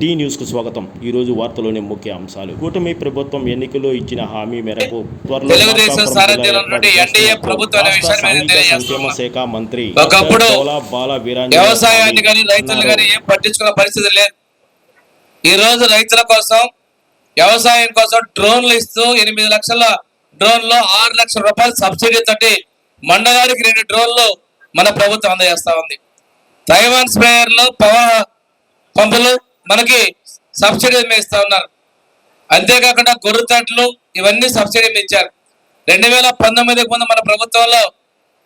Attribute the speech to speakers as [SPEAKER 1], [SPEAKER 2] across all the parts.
[SPEAKER 1] Tea న్యూస్కు స్వాగతం ఈ రోజు వార్తలోని ముఖ్య అంశాలు కూటమి ప్రభుత్వం ఎన్నికల్లో ఇచ్చిన హామీ మేరకు త్వరలో. సంక్షేమ శాఖ మంత్రి బాల
[SPEAKER 2] వ్యవసాయాన్ని కానీ రైతులు. కానీ ఏం పట్టించుకున్న పరిస్థితి లేదు ఈ రోజు రైతుల కోసం వ్యవసాయం కోసం డ్రోన్లు ఇస్తూ ఎనిమిది లక్షల డ్రోన్లు ఆరు లక్షల రూపాయల సబ్సిడీ తోటి మండలానికి రెండు డ్రోన్లు మన ప్రభుత్వం అందజేస్తా ఉంది తైవాన్ స్ప్రేయర్లు పవర్ పంపులు మనకి సబ్సిడీ మీద ఇస్తా ఉన్నారు? అంతేకాకుండా గొర్రెతట్లు ఇవన్నీ సబ్సిడీ ఇచ్చారు. రెండు వేల పంతొమ్మిదికి ముందు మన ప్రభుత్వంలో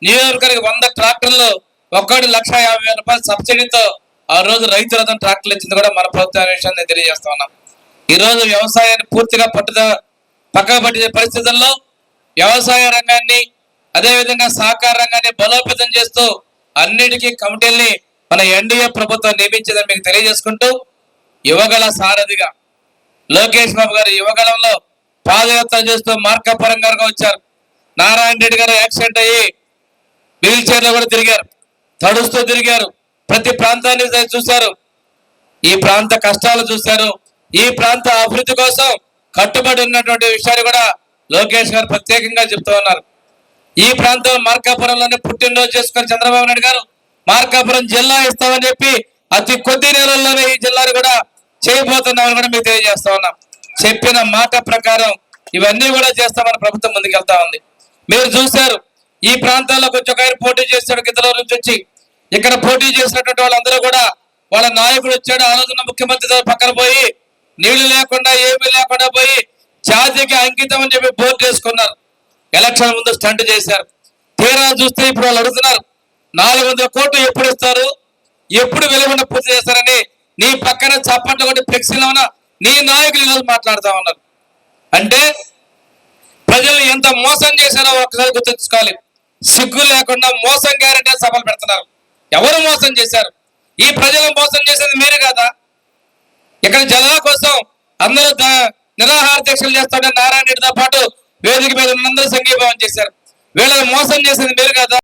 [SPEAKER 2] నియోజకవర్గానికి వంద ట్రాక్టర్లు ఒక్కటి లక్ష యాభై వేల రూపాయల సబ్సిడీతో ఆ రోజు రైతులతో ట్రాక్టర్లు ఇచ్చింది కూడా మన ప్రభుత్వం అనే విషయాన్ని నేను తెలియజేస్తా ఉన్నాం. ఈరోజు వ్యవసాయాన్ని పూర్తిగా పట్టుద పక్కన పట్టిన పరిస్థితుల్లో వ్యవసాయ రంగాన్ని అదేవిధంగా సహకార రంగాన్ని బలోపేతం చేస్తూ అన్నిటికీ కమిటీల్ని మన ఎన్డీఏ ప్రభుత్వం నియమించిందని మీకు తెలియజేసుకుంటూ యువగల సారథిగా లోకేష్ బాబు గారు యువగలంలో పాదయాత్ర చేస్తూ మార్కాపురం గారుగా వచ్చారు. నారాయణ రెడ్డి గారు యాక్సిడెంట్ అయ్యి వీల్ చైర్లో కూడా తిరిగారు. తడుస్తూ తిరిగారు. ప్రతి ప్రాంతాన్ని చూశారు. ఈ ప్రాంత కష్టాలు చూశారు. ఈ ప్రాంత అభివృద్ధి కోసం కట్టుబడి ఉన్నటువంటి విషయాన్ని కూడా లోకేష్ గారు ప్రత్యేకంగా చెప్తూ ఉన్నారు. ఈ ప్రాంతం మార్కాపురంలోనే పుట్టినరోజు చేసుకుని చంద్రబాబు నాయుడు గారు మార్కాపురం జిల్లా ఇస్తామని చెప్పి అతి కొద్ది నెలల్లోనే ఈ జిల్లాను కూడా చేయబోతున్నామని కూడా మీకు తెలియజేస్తా ఉన్నాం. చెప్పిన మాట ప్రకారం ఇవన్నీ కూడా చేస్తామని ప్రభుత్వం ముందుకెళ్తా ఉంది. మీరు చూశారు ఈ ప్రాంతాల్లో కొంచెం ఒక ఆయన పోటీ చేశాడు గిద్దల నుంచి వచ్చి ఇక్కడ పోటీ చేసినటువంటి వాళ్ళందరూ కూడా వాళ్ళ నాయకుడు వచ్చాడు ఆ రోజున ముఖ్యమంత్రితో పక్కన పోయి నీళ్ళు లేకుండా ఏమీ లేకుండా పోయి జాతికి అంకితం అని చెప్పి బోర్డు చేసుకున్నారు. ఎలక్షన్ ముందు స్టంట్ చేశారు. తీరా చూస్తే ఇప్పుడు వాళ్ళు అడుగుతున్నారు నాలుగు వందల కోట్లు ఎప్పుడు ఇస్తారు ఎప్పుడు వెలువన్న పూర్తి చేస్తారని నీ పక్కన చప్పట్లు కొట్టి ఫ్లెక్సీలో ఉన్న నీ నాయకులు ఈరోజు మాట్లాడుతా ఉన్నారు. అంటే ప్రజలు ఎంత మోసం చేశారో ఒకసారి గుర్తుంచుకోవాలి సిగ్గు లేకుండా మోసం గ్యారంటీ సభలు పెడుతున్నారు. ఎవరు మోసం చేశారు? ఈ ప్రజలు మోసం చేసేది మీరు కదా? ఇక్కడ జనాల కోసం అందరూ నిరాహార దీక్షలు చేస్తుంటే నారాయణ రెడ్డితో పాటు వేదిక మీద ఉన్నందరూ సంఘీభావం చేశారు. వీళ్ళని మోసం చేసేది మీరు కదా?